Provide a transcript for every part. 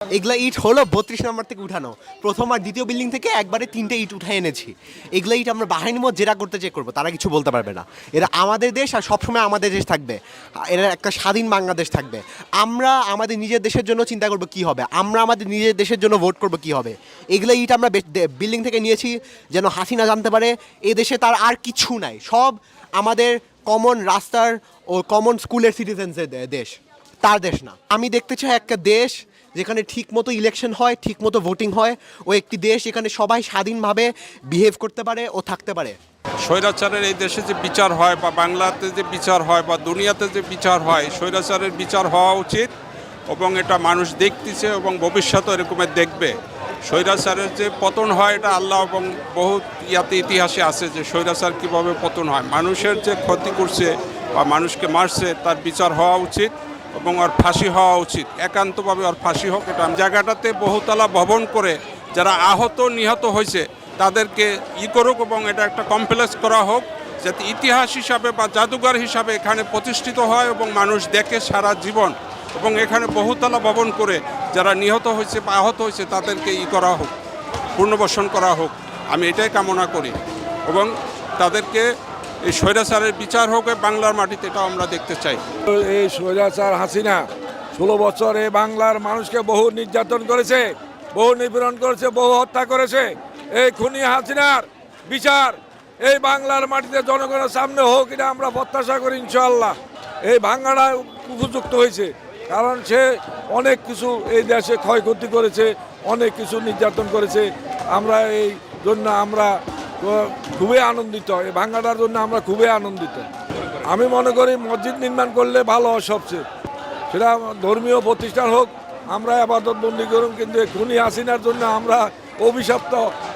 এগুলা ইট হলো বত্রিশ নম্বর থেকে উঠানো। প্রথম আর দ্বিতীয় বিল্ডিং থেকে একবারে তিনটে ইট উঠে এনেছি। এগুলা ইট আমরা বাহিনীর মধ্যে যেটা করতে চেক করব, তারা কিছু বলতে পারবে না। এরা আমাদের দেশ আর সবসময় আমাদের দেশ থাকবে। এরা একটা স্বাধীন বাংলাদেশ থাকবে। আমরা আমাদের নিজের দেশের জন্য চিন্তা করব কি হবে। আমরা আমাদের নিজের দেশের জন্য ভোট করব কি হবে। এগুলো ইট আমরা বিল্ডিং থেকে নিয়েছি যেন হাসিনা জানতে পারে, এ দেশে তার আর কিছু নাই। সব আমাদের কমন রাস্তার ও কমন স্কুলের সিটিজেন্সের দেশ। তার দেশ না। আমি দেখতে চাই একটা দেশ যেখানে ঠিক মতো ইলেকশন হয় ঠিক মতো ভোটিং হয়, ও একটি দেশ এখানে সবাই স্বাধীনভাবে বিহেভ করতে পারে ও থাকতে পারে। স্বৈরাচারের এই দেশে যে বিচার হয় বা বাংলাতে যে বিচার হয় বা দুনিয়াতে যে বিচার হয়, স্বৈরাচারের বিচার হওয়া উচিত এবং এটা মানুষ দেখতেছে এবং ভবিষ্যতে এরকমের দেখবে। স্বৈরাচারের যে পতন হয় এটা আল্লাহ এবং বহু ইয়াতে ইতিহাসে আছে যে স্বৈরাচার কীভাবে পতন হয়। মানুষের যে ক্ষতি করছে বা মানুষকে মারছে, তার বিচার হওয়া উচিত। এবং ওর ফাঁসি হওয়া উচিত। একান্তভাবে ওর ফাঁসি হোক, এটা জায়গাটাতে বহুতলা ভবন করে যারা আহত, নিহত হয়েছে, তাদেরকে ই করুক এবং এটা একটা কমপ্লেক্স করা হোক, যাতে ইতিহাস হিসাবে বা জাদুঘর হিসাবে এখানে প্রতিষ্ঠিত হয় এবং মানুষ দেখে সারা জীবন। এবং এখানে বহুতলা ভবন করে যারা নিহত হয়েছে বা আহত হয়েছে, তাদেরকে ই করা হোক, পুনর্বাসন করা হোক। আমি এটাই কামনা করি এবং তাদেরকে এই স্বৈরাচারের বিচার হোক বাংলার মাটিতে এটাও আমরা দেখতে চাই। এই স্বৈরাচার হাসিনা ষোলো বছর এই বাংলার মানুষকে বহু নির্যাতন করেছে, বহু নিপীড়ন করেছে, বহু হত্যা করেছে। এই খুনি হাসিনার বিচার এই বাংলার মাটিতে জনগণের সামনে হোক, এটা আমরা প্রত্যাশা করি ইনশাল্লাহ এই ভাঙ্গাটা উপযুক্ত হয়েছে, কারণ সে অনেক কিছু এই দেশে ক্ষয়ক্ষতি করেছে, অনেক কিছু নির্যাতন করেছে। আমরা এই জন্য আমরা খুবই আনন্দিত। এই ভাঙ্গাটার জন্য আমরা খুবই আনন্দিত। আমি মনে করি মসজিদ নির্মাণ করলে ভালো হয় সবচেয়ে। সেটা ধর্মীয় প্রতিষ্ঠান হোক, আমরা আপাতত বন্দি করুন, কিন্তু এই খুনি হাসিনার জন্য আমরা অভিশপ্ত।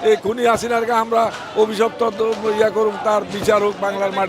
এই খুনি হাসিনারকে আমরা অভিশপ্ত ইয়া করুন, তার বিচার হোক বাংলার মাটি